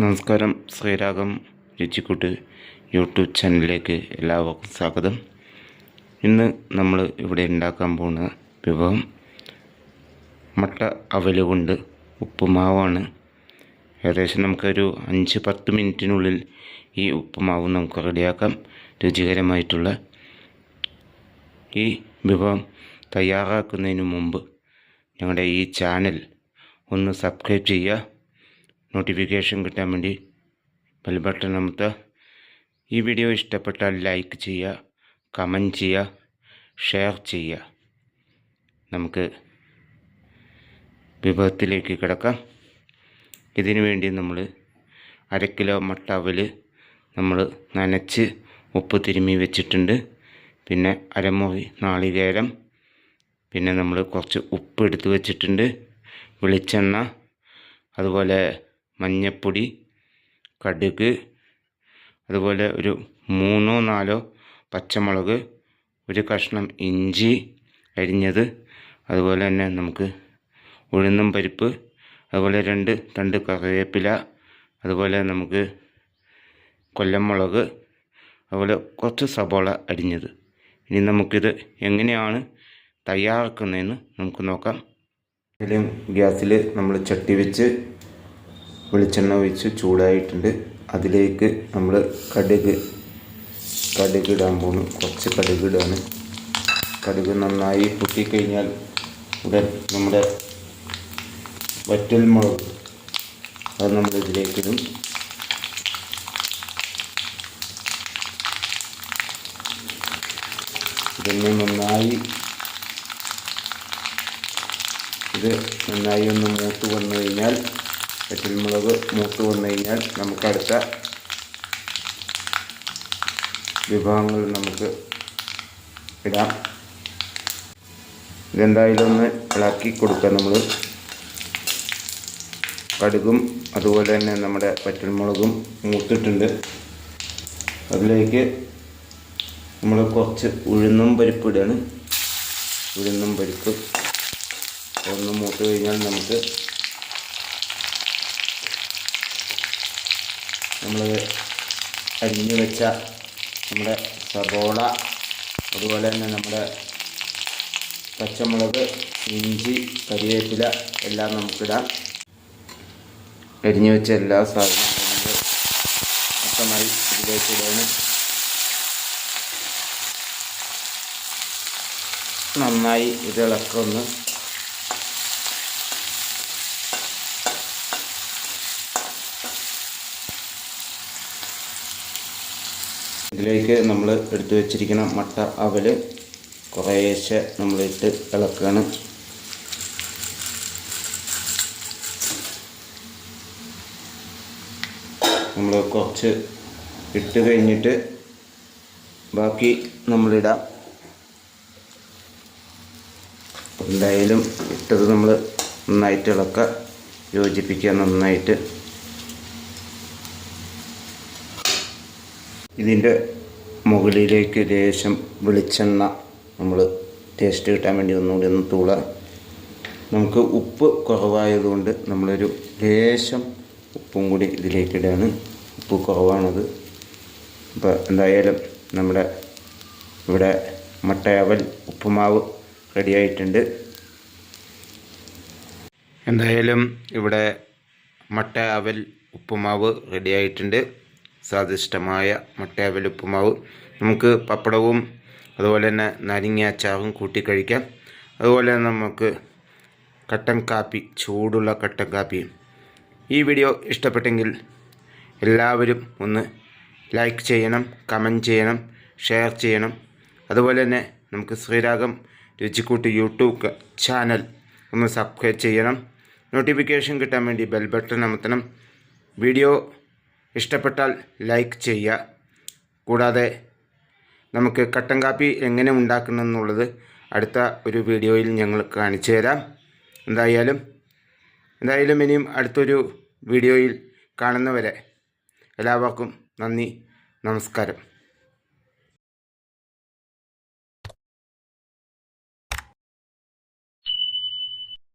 നമസ്കാരം. ശ്രീരാഗം രുചിക്കൂട്ട് യൂട്യൂബ് ചാനലിലേക്ക് എല്ലാവർക്കും സ്വാഗതം. ഇന്ന് നമ്മൾ ഇവിടെ ഉണ്ടാക്കാൻ പോകുന്ന വിഭവം മട്ട അവൽ കൊണ്ട് ഉപ്പുമാവാണ്. ഏകദേശം നമുക്കൊരു അഞ്ച് പത്ത് മിനിറ്റിനുള്ളിൽ ഈ ഉപ്പുമാവ് നമുക്ക് റെഡിയാക്കാം. രുചികരമായിട്ടുള്ള ഈ വിഭവം തയ്യാറാക്കുന്നതിന് മുമ്പ് ഞങ്ങളുടെ ഈ ചാനൽ ഒന്ന് സബ്സ്ക്രൈബ് ചെയ്യുക. നോട്ടിഫിക്കേഷൻ കിട്ടാൻ വേണ്ടി ബെൽ ബട്ടൺ അമർത്തുക. ഈ വീഡിയോ ഇഷ്ടപ്പെട്ടാൽ ലൈക്ക് ചെയ്യുക കമന്റ് ചെയ്യുക ഷെയർ ചെയ്യുക. നമുക്ക് വിഭവത്തിലേക്ക് കിടക്കാം. ഇതിനു വേണ്ടി നമ്മൾ അര കിലോ മട്ട അവൽ നമ്മൾ നനച്ച് ഉപ്പ് തിരുമ്മി വെച്ചിട്ടുണ്ട്. പിന്നെ അരമുറി നാളികേരം പിന്നെ നമ്മൾ കുറച്ച് ഉപ്പ് എടുത്ത് വെച്ചിട്ടുണ്ട്. വെളിച്ചെണ്ണ അതുപോലെ മഞ്ഞപ്പൊടി കടുക് അതുപോലെ ഒരു മൂന്നോ നാലോ പച്ചമുളക് ഒരു കഷ്ണം ഇഞ്ചി അരിഞ്ഞത് അതുപോലെ തന്നെ നമുക്ക് ഉഴുന്നും പരിപ്പ് അതുപോലെ രണ്ട് തണ്ട് കറിവേപ്പില അതുപോലെ നമുക്ക് കൊല്ലമുളക് അതുപോലെ കുറച്ച് സബോള അരിഞ്ഞത്. ഇനി നമുക്കിത് എങ്ങനെയാണ് തയ്യാറാക്കുന്നതെന്ന് നമുക്ക് നോക്കാം. ഗ്യാസിൽ നമ്മൾ ചട്ടി വെച്ച് വെളിച്ചെണ്ണ ഒഴിച്ച് ചൂടായിട്ടുണ്ട്. അതിലേക്ക് നമ്മൾ കടുക് കടുക് ഇടാൻ പോകുന്നു കുറച്ച് കടുക് ഇടാണ്. കടുക് നന്നായി പൊട്ടിക്കഴിഞ്ഞാൽ ഉടൻ നമ്മുടെ വറ്റൽ മുളക് അത് നമ്മൾ ഇതിലേക്ക് ഇടും. ഇതൊന്ന് നന്നായി ഇത് നന്നായി ഒന്ന് മൂത്ത് വന്നു കഴിഞ്ഞാൽ വറ്റൽമുളക് മൂത്ത് വന്നു കഴിഞ്ഞാൽ നമുക്ക് അടുത്ത വിഭവങ്ങൾ നമുക്ക് ഇടാം. ഇതെന്തായാലും ഒന്ന് ഇളക്കി കൊടുക്കുക നമ്മൾ കടുകും അതുപോലെ തന്നെ നമ്മുടെ വറ്റൽമുളകും മൂത്തിട്ടുണ്ട്. അതിലേക്ക് നമ്മൾ കുറച്ച് ഉഴുന്നും പരിപ്പ് ഇടുകയാണ് ഉഴുന്നും പരിപ്പ് ഒന്ന് മൂത്ത് കഴിഞ്ഞാൽ നമുക്ക് നമ്മൾ അരിഞ്ഞു വെച്ച നമ്മുടെ സബോള അതുപോലെ തന്നെ നമ്മുടെ പച്ചമുളക് ഇഞ്ചി കരിവേപ്പില എല്ലാം നമുക്കിടാം. അരിഞ്ഞു വെച്ച എല്ലാ സാധനങ്ങളും നമ്മൾ മൊത്തമായി ഇതിലേക്ക് ഇടണം. നന്നായി ഇത് ഇതിലേക്ക് നമ്മൾ എടുത്തു വെച്ചിരിക്കുന്ന മട്ട അവൽ കുറേശ്ശെ നമ്മളിട്ട് ഇളക്കുകയാണ് നമ്മൾ കുറച്ച് ഇട്ട് കഴിഞ്ഞിട്ട് ബാക്കി നമ്മളിടാം. എന്തായാലും ഇട്ടത് നമ്മൾ നന്നായിട്ട് ഇളക്കുക യോജിപ്പിക്കുക നന്നായിട്ട്. ഇതിന്റെ മുകളിലേക്ക് ലേശം വെളിച്ചെണ്ണ നമ്മൾ ടേസ്റ്റ് കിട്ടാൻ വേണ്ടി ഒന്നുകൂടി ഒന്ന് തൂള. നമുക്ക് ഉപ്പ് കുറവായതുകൊണ്ട് നമ്മളൊരു ലേശം ഉപ്പും കൂടി ഇതിലേക്ക് ഉപ്പ് കുറവാണത്. അപ്പോൾ എന്തായാലും നമ്മുടെ ഇവിടെ മട്ടയവൽ ഉപ്പുമാവ് റെഡിയായിട്ടുണ്ട് എന്തായാലും ഇവിടെ മട്ട അവൽ ഉപ്പുമാവ് റെഡിയായിട്ടുണ്ട് സ്വാദിഷ്ടമായ മുട്ടയവൽ ഉപ്പുമാവ് നമുക്ക് പപ്പടവും അതുപോലെ തന്നെ നാരങ്ങ അച്ചാറും കൂട്ടി കഴിക്കാം. അതുപോലെ നമുക്ക് കട്ടൻ കാപ്പി ചൂടുള്ള കട്ടൻ കാപ്പിയും ഈ വീഡിയോ ഇഷ്ടപ്പെട്ടെങ്കിൽ എല്ലാവരും ഒന്ന് ലൈക്ക് ചെയ്യണം കമന്റ് ചെയ്യണം ഷെയർ ചെയ്യണം. അതുപോലെ തന്നെ നമുക്ക് ശ്രീരാഗം രുചിക്കൂട്ട് യൂട്യൂബ് ചാനൽ ഒന്ന് സബ്സ്ക്രൈബ് ചെയ്യണം. നോട്ടിഫിക്കേഷൻ കിട്ടാൻ വേണ്ടി ബെൽ ബട്ടൺ അമർത്തണം. വീഡിയോ ഇഷ്ടപ്പെട്ടാൽ ലൈക്ക് ചെയ്യുക. കൂടാതെ നമുക്ക് കട്ടൻ കാപ്പി എങ്ങനെ ഉണ്ടാക്കണമെന്നുള്ളത് അടുത്ത ഒരു വീഡിയോയിൽ ഞങ്ങൾ കാണിച്ചു തരാം. എന്തായാലും എന്തായാലും ഇനിയും അടുത്തൊരു വീഡിയോയിൽ കാണുന്നവരെ എല്ലാവർക്കും നന്ദി നമസ്കാരം.